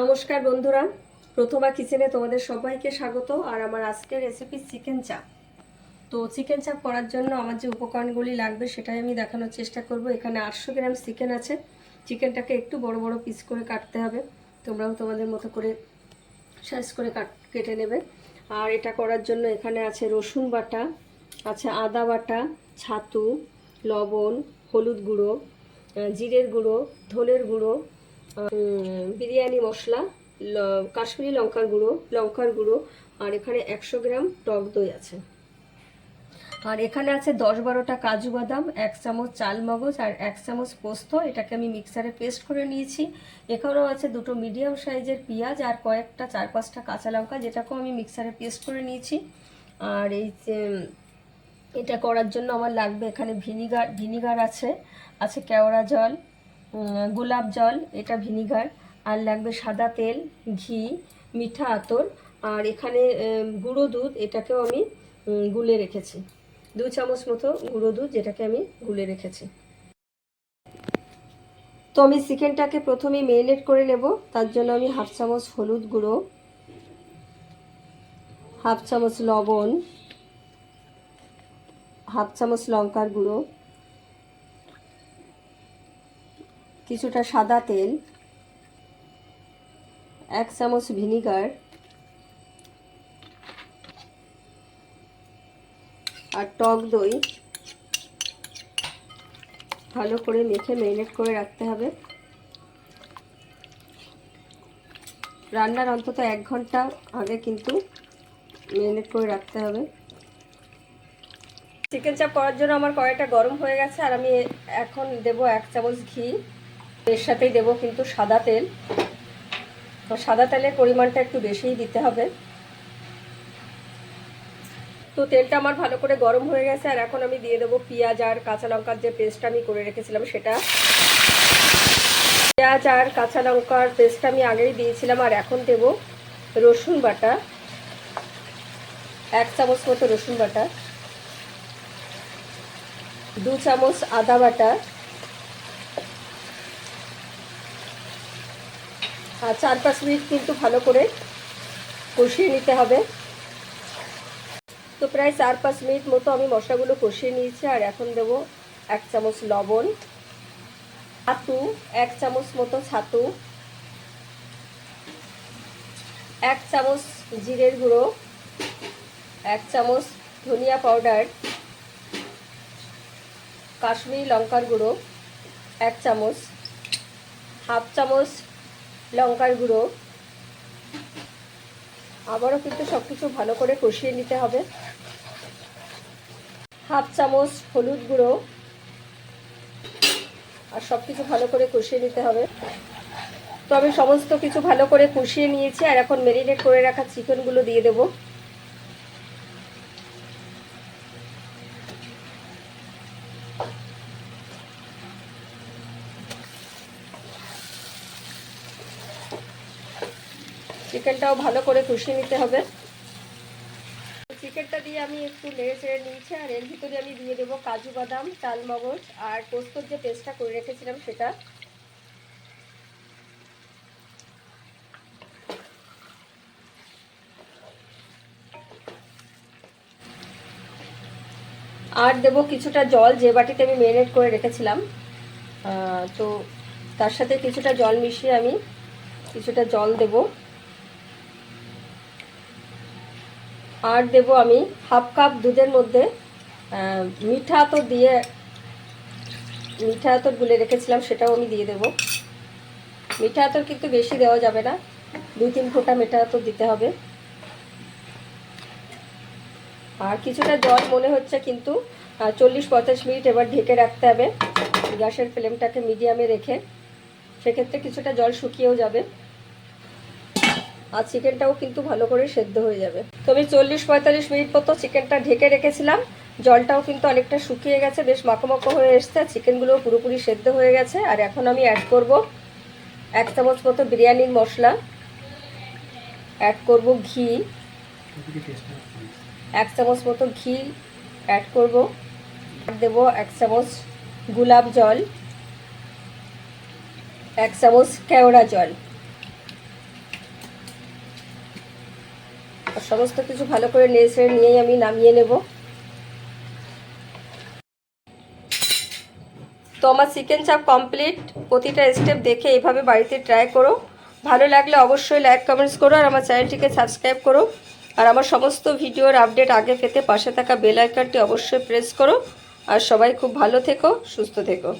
নমস্কার বন্ধুরা। প্রথমা কিচেনে তোমাদের সবাইকে স্বাগত, আর আমার আজকের রেসিপি চিকেন চাপ। তো চিকেন চাপ করার জন্য আমার যে উপকরণগুলি লাগবে সেটাই আমি দেখানোর চেষ্টা করব। এখানে আটশো গ্রাম চিকেন আছে। চিকেনটাকে একটু বড় বড় পিস করে কাটতে হবে। তোমরাও তোমাদের মতো করে সাইজ করে কাট, কেটে নেবে। আর এটা করার জন্য এখানে আছে রসুন বাটা, আছে আদা বাটা, ছাতু, লবণ, হলুদ গুঁড়ো জিরের গুঁড়ো, ধনের গুঁড়ো বিরিয়ানি, মশলা কাশ্মীরি লঙ্কার গুঁড়ো লঙ্কার গুঁড়ো, আর এখানে একশো গ্রাম টক দই আছে। আর এখানে আছে দশ বারোটা কাজু বাদাম, এক চামচ চাল মগজ, আর এক চামচ পোস্ত। এটাকে আমি মিক্সারে পেস্ট করে নিয়েছি। এখানেও আছে দুটো মিডিয়াম সাইজের পেঁয়াজ আর কয়েকটা চার পাঁচটা কাঁচা লঙ্কা, যেটাকেও আমি মিক্সারে পেস্ট করে নিয়েছি। আর এই যে, এটা করার জন্য আমার লাগবে এখানে ভিনিগার ভিনিগার আছে আছে কেওড়া জল গোলাপ জল, এটা ভিনিগার, আর লাগবে সাদা তেল, ঘি, মিঠা আতর, আর এখানে গুঁড়ো দুধ, এটাকেও আমি গুলে রেখেছি। দু চামচ মতো গুঁড়ো দুধ, যেটাকে আমি গুলে রেখেছি। তো আমি চিকেনটাকে প্রথমে মেরিনেট করে নেব, তার জন্য আমি হাফ চামচ হলুদ গুঁড়ো, হাফ চামচ লবণ, হাফ চামচ লঙ্কার গুঁড়ো কিছুটা সাদা তেল, এক চামচ ভিনিগার আর টক দই। ভালো করে মেখে মেরিনেট করে রাখতে হবে। রান্নার অন্তত এক ঘণ্টা আগে কিন্তু মেরিনেট করে রাখতে হবে। চিকেন চাপ করার জন্য আমার কড়াইটা গরম হয়ে গেছে আর আমি এখন দেব এক চামচ ঘি। এর সাথেই দেব কিন্তু সাদা তেল। তো সাদা তেলের পরিমাণটা একটু বেশিই দিতে হবে। তো তেলটা আমার ভালো করে গরম হয়ে গেছে, আর এখন আমি দিয়ে দেবো পেঁয়াজ আর কাঁচা লঙ্কার যে পেস্টটা আমি করে রেখেছিলাম সেটা। পেঁয়াজ আর কাঁচা লঙ্কার পেস্টটা আমি আগেই দিয়েছিলাম, আর এখন দেব রসুন বাটা। এক চামচ মতো রসুন বাটা। দু চামচ আদা বাটা। আর চার পাঁচ মিনিট কিন্তু ভালো করে কষিয়ে নিতে হবে। তো প্রায় চার পাঁচ মিনিট মতো আমি মশলাগুলো কষিয়ে নিয়েছি, আর এখন দেব এক চামচ লবণ, ছাতু, এক চামচ মতো ছাতু, এক চামচ জিরের গুঁড়ো, এক চামচ ধনিয়া পাউডার, কাশ্মীরি লঙ্কার গুঁড়ো, এক চামচ, হাফ চামচ লঙ্কার গুঁড়ো। আবারও কিন্তু সব কিছু ভালো করে কষিয়ে নিতে হবে। হাফ চামচ হলুদ গুঁড়ো। আর সব কিছু ভালো করে কষিয়ে নিতে হবে। তো আমি সমস্ত কিছু ভালো করে কষিয়ে নিয়েছি, আর এখন ম্যারিনেট করে রাখা চিকেনগুলো দিয়ে দেবো। চিকেনটাও ভালো করে কষিয়ে নিতে হবে। চিকেনটা দিয়ে আমি একটু নেড়ে চেড়ে নিয়েছি, আর এর ভিতরে আমি দিয়ে দেবো কাজু বাদাম, চাল মগজ, আর পোস্তর যে পেস্টটা করে রেখেছিলাম সেটা। আর দেবো কিছুটা জল, যে বাটিতে আমি মেরিনেট করে রেখেছিলাম। তো তার সাথে কিছুটা জল মিশিয়ে আমি কিছুটা জল দেব। আর দেব আমি হাফ কাপ দুধের মধ্যে মিঠা তো দিয়ে, মিঠা আতর গুলে রেখেছিলাম, সেটাও আমি দিয়ে দেব। মিঠা আতর কিন্তু বেশি দেওয়া যাবে না, দুই তিন ফোঁটা মিঠা আতর দিতে হবে। আর কিছুটা জল মনে হচ্ছে কিন্তু চল্লিশ পঞ্চাশ মিনিট এবার ঢেকে রাখতে হবে। গ্যাসের ফ্লেমটাকে মিডিয়ামে রেখে, সেক্ষেত্রে কিছুটা জল শুকিয়েও যাবে। আর চিকেনটাও কিন্তু ভালো করে সেদ্ধ হয়ে যাবে। তো আমি চল্লিশ পঁয়তাল্লিশ মিনিট মতো চিকেনটা ঢেকে রেখেছিলাম। জলটাও কিন্তু অনেকটা শুকিয়ে গেছে, বেশ মাখো হয়ে এসছে। চিকেনগুলো পুরোপুরি সেদ্ধ হয়ে গেছে। আর এখন আমি অ্যাড করব এক চামচ মতো বিরিয়ানির মশলা। অ্যাড করব ঘি। এক চামচ মতো ঘি অ্যাড করব। দেব এক চামচ গোলাপ জল। এক চামচ কেওড়া জল। আর সমস্ত কিছু ভালো করে নেড়ে নিয়েই আমি নামিয়ে নেব। তো আমার চিকেন চাপ কমপ্লিট প্রতিটা স্টেপ দেখে এইভাবে বাড়িতে ট্রাই করো। ভালো লাগলে অবশ্যই লাইক কমেন্টস করো আর আমার চ্যানেলটিকে সাবস্ক্রাইব করো। আর আমার সমস্ত ভিডিওর আপডেট আগে পেতে পাশে থাকা বেল আইকনটি অবশ্যই প্রেস করো। আর সবাই খুব ভালো থেকো, সুস্থ থেকো।